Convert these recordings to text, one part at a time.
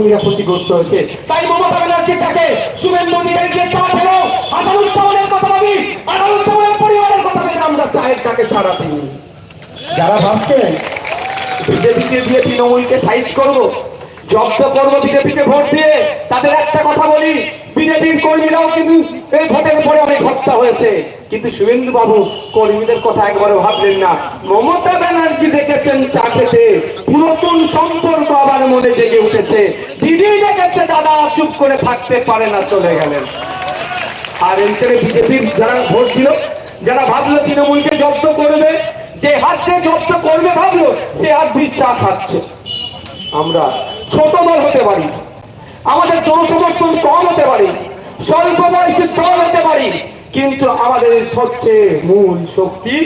কর্মীরা ক্ষতিগ্রস্ত হয়েছে। তাই মমতা ব্যানার্জিটাকে শুভেন্দু অধিকারীকে চাপ হলো হাসানুজ্জামানের কথা ভাবি আনারুজ্জামানের পরিবারের কথা ভেবে, আমরা চায়ের ডাকে সারা দিন যারা ভাবছেন বিজেপিকে দিয়ে তৃণমূলকে সাইজ করব, জব্দ করব বিজেপিকে ভোট দিয়ে, তাদের একটা কথা বলি বিজেপির কর্মীরাও কিন্তু এই ভোটের পরে অনেক হত্যা হয়েছে। কিন্তু শুভেন্দু বাবু কর্মীদের কথা একবারও ভাবলেন না। মমতা ব্যানার্জি দেখেছেন চা খেতে। পুরাতন সম্পর্ক আবার মনে জেগে উঠেছে। দিদি দেখেছে, দাদা চুপ করে থাকতে পারে না, চলে গেলেন। আর এইখানে বিজেপির যারা ভোট দিল, যারা ভাবলো তৃণমূলকে জব্দ করবে, যে হাত দিয়ে জব্দ করবে ভাবলো, সে হাত দিয়ে চা খাচ্ছে। আমরা ছোট দল হতে পারি। আমাদের জনসমর্থন কম হতে পারে স্বল্প বয়সী দল হতে পারি, কিন্তু আমাদের সবচেয়ে মূল শক্তি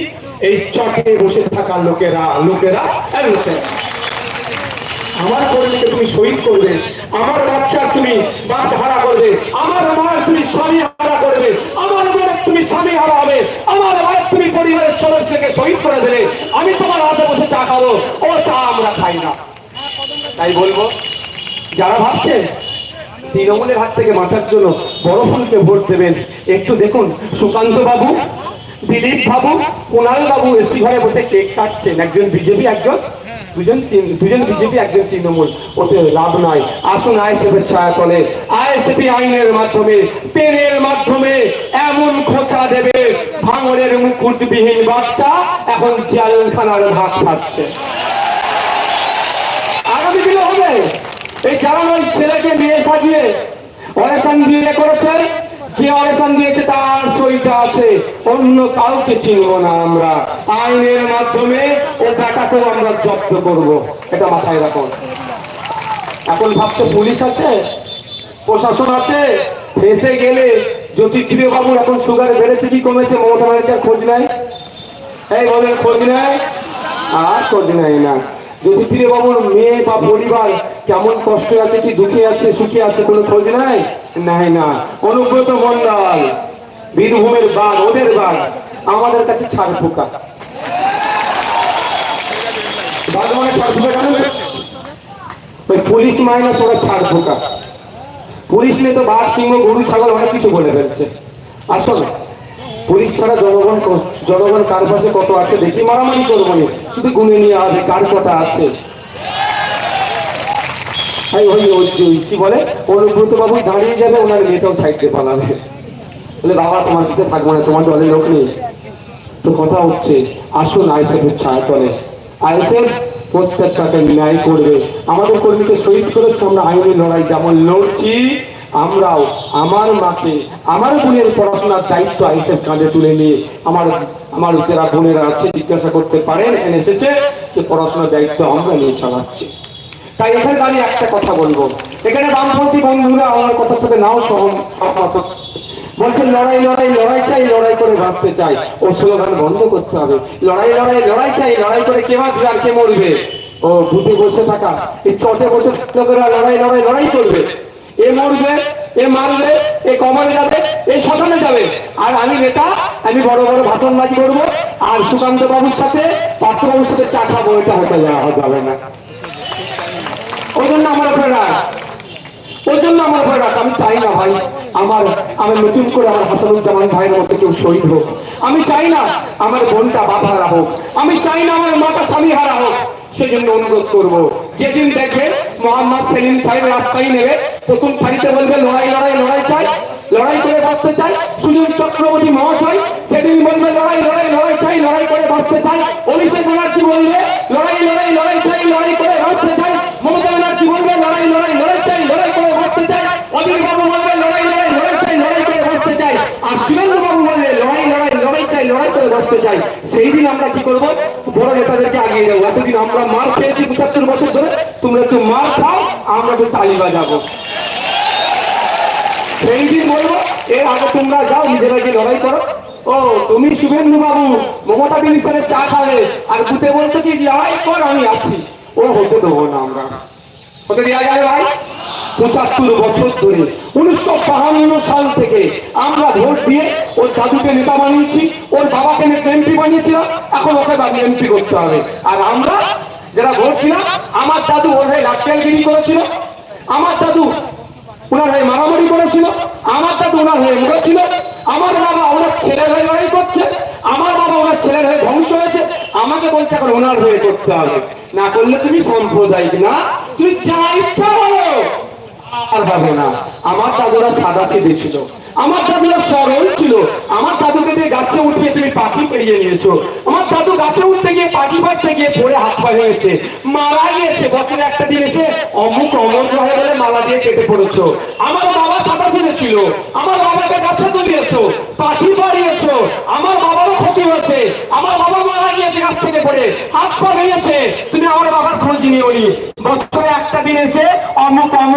এই চটে বসে থাকা লোকেরা লোকেরা আমার কর্মীকে তুমি শহীদ করবে, আমার বাচ্চার তুমি বাপ হারা করবে, আমার মায়ের তুমি স্বামী হারা করবে, আমার মায়ের তুমি স্বামী হারা হবে, আমার মায়ের তুমি পরিবারের সদস্যকে শহীদ করে দেবে। আমি তোমার হাতে বসে চা খাব, ও চা আমরা খাই না। তাই বলব, যারা ভাবছেন তৃণমূলের হাত থেকে বাঁচার জন্য বড় ফুলকে ভোট দেবেন। একটু দেখুন সুকান্ত বাবু দিলীপ বাবু কুণাল বাবু এসি ঘরে বসে কেক কাটছেন। একজন বিজেপি, একজন দুজন দুজন বিজেপি, একজন তৃণমূল। ওতে লাভ নাই। আসুন আইএসএফের ছায়া তলে আইএসএফি আইনের মাধ্যমে, পেনের মাধ্যমে এমন খোঁচা দেবে। ভাঙরের মুকুটবিহীন বাদশা এখন জেলখানার ভাত খাচ্ছে। আগামী দিনে হবে। এই যারা ওই ছেলেকে বিয়ে সাজিয়ে অরেশন দিয়ে করেছে যে অরেশন দিয়েছে তার সইটা আছে, অন্য কাউকে চিনব না আমরা। আইনের মাধ্যমে ও ডাটাকেও আমরা জব্দ করব। এটা মাথায় রাখুন। এখন ভাবছ পুলিশ আছে? প্রশাসন আছে? ফেসে গেলে জ্যোতিপ্রিয় বাবুর এখন সুগার বেড়েছে কি কমেছে? মমতা ব্যানার্জি খোঁজ নেয় এই বলেন, খোঁজ নেয় আর খোঁজ নেয় না। যদি ফিরে বাবুর মেয়ে বা পরিবার, কেমন কষ্ট আছে কি দুঃখে আছে, সুখে আছে, কোনো খোঁজ নাই? নাই, না। অনুব্রত মন্ডল বীরভূমের বাঘ, ওদের বাঘ, আমাদের কাছে ছাড় পোকা মানে ছাড় পোকা পুলিশ মাইনাস ওরা ছাড় পোকা পুলিশ নিয়ে তো বাঘ, সিংহ, গরু, ছাগল অনেক কিছু বলে ফেলছে। আসলে পুলিশ ছাড়া জনগণ জনগণ কার পাশে কত আছে? দেখি মারামারি করব শুধু গুনে নিয়ে হবে কার কথা আছে? কি বলে? অনুব্রত বাবুই দাঁড়িয়ে যাবে, ওনার মেয়েটাও সাইড পালাবে। বলে, বাবা, তোমার কাছে থাকব না, তোমার দলের লোক নেই। তো কথা হচ্ছে, আসুন আইসেফের ছায়া তলে আইসেফ প্রত্যেকটাকে ন্যায় করবে। আমাদের কর্মীকে শহীদ করেছে, আমরা আইনি লড়াই, যেমন লড়ছি আমরাও, আমার মাকে, আমার বোনের পড়াশোনার দায়িত্ব আইসেফ কাঁধে তুলে নিয়ে আমার আমার যারা বোনেরা আছে জিজ্ঞাসা করতে পারেন এখানে এসেছে যে পড়াশোনার দায়িত্ব আমরা নিয়ে চালাচ্ছি। তাই এখানে দাঁড়িয়ে একটা কথা বলব। এখানে বামপন্থী বন্ধুরা আমার কথার সাথে নাও সহম, সহমত বলছেন, লড়াই লড়াই লড়াই চাই, লড়াই করে বাঁচতে চাই। ও স্লোগান বন্ধ করতে হবে। লড়াই লড়াই লড়াই চাই, লড়াই করে কে বাঁচবে আর কে মরবে? ও বুথে বসে থাকা, এই চটে বসে লোকেরা লড়াই লড়াই লড়াই করবে। এ মরবে, এ মারবে, এ কমানে যাবে, এ শ্মশানে যাবে। আর আমি নেতা, আমি বড় বড় ভাষণবাজি করব, আর সুকান্ত বাবুর সাথে, পার্থ বাবুর সাথে চা খাব, এটা হতে যাওয়া যাবে না। ওই জন্য আমার উপরে ওই জন্য আমার উপরে রাগ আমি চাই না ভাই, আমার আমার নতুন করে আমার হাসানুজ্জামান ভাইয়ের মধ্যে কেউ শহীদ হোক। আমি চাই না আমার বোনটা বাপ হারা হোক। আমি চাই না আমার মাটা স্বামী হারা হোক। সেজন্য অনুরোধ করব, যেদিন দেখবেন মোহাম্মদ সেলিম সাহেব রাস্তায় নেবে প্রথম সারিতে বলবে, লড়াই লড়াই লড়াই চাই, লড়াই করে বাঁচতে চাই। সুনীল চক্রবর্তী মহাশয় সেদিন বলবে, লড়াই লড়াই লড়াই চাই, লড়াই করে বাঁচতে চাই। অভিষেক ব্যানার্জি বলবে, লড়াই লড়াই লড়াই চাই, লড়াই করে বাঁচতে চাই। মমতা ব্যানার্জি বলবে, লড়াই লড়াই লড়াই চাই, লড়াই করে বাঁচতে চাই। অজিত বাবু বলবে, লড়াই লড়াই লড়াই চাই, লড়াই করে বাঁচতে চাই। আর সুরেন্দ্র বাবু বলবে, লড়াই লড়াই লড়াই চাই, লড়াই করে বাঁচতে চাই। সেই দিন আমরা কি করব? বড় নেতাদেরকে আগিয়ে যাব এতদিন আমরা মার খেয়েছি পঁচাত্তর বছর ধরে। তোমরা একটু মার খাও, আমরা একটু তালি বাজাবো। সেই দিন বলব? এর আগে তোমরা যাও নিজেরা গিয়ে লড়াই করো। ও, তুমি শুভেন্দু বাবু মমতা সাথে চা খাবে। আর বুতে বলছো কি লড়াই কর, আমি আছি। ও, হতে দেবো না আমরা। হতে দেওয়া যায় ভাই? পঁচাত্তর বছর ধরে, উনিশশো সাল থেকে আমরা ভোট দিয়ে ওর দাদুকে নেতা বানিয়েছি, ওর বাবাকে এমপি বানিয়েছিলাম এখন ওকে এমপি করতে হবে। আর আমরা যারা ভোট দিলাম, আমার দাদু ওর হয়ে লাঠিয়ালগিরি করেছিল। আমার দাদু, ওনার হয়ে মারামারি করেছিল আমার দাদু ওনার হয়ে মরেছিল আমার বাবা ওনার ছেলের হয়ে লড়াই করছে, আমার বাবা ওনার ছেলের হয়ে ধ্বংস হয়েছে, আমাকে বলছে এখন ওনার হয়ে করতে হবে। না করলে তুমি সাম্প্রদায়িক না, তুমি যা ইচ্ছা বলো। আর হবে না। আমার দাদুরা সাদা সিধে ছিল, আমার দাদুরা সরল ছিল, আমার দাদুকে দিয়ে গাছে উঠিয়ে তুমি পাখি পেরিয়ে নিয়েছো, আমার দাদু গাছে উঠতে গিয়ে গিয়ে পড়ে হাত পা হয়েছে মারা গিয়েছে, বছরে একটা দিন এসে অমুক অমর গ্রহে বলে মালা দিয়ে কেটে পড়েছো। আমার বাবা সাদা ছিল, আমার বাবাকে গাছে তুলিয়েছো পাখি পাড়িয়েছো আমার বাবারও ক্ষতি হয়েছে, আমার বাবা মারা গিয়েছে গাছ থেকে পড়ে, হাত পা ভেঙেছে। তুমি আমার বাবার খোঁজ নিও নি বছরে একটা দিন এসে অমুক অমুক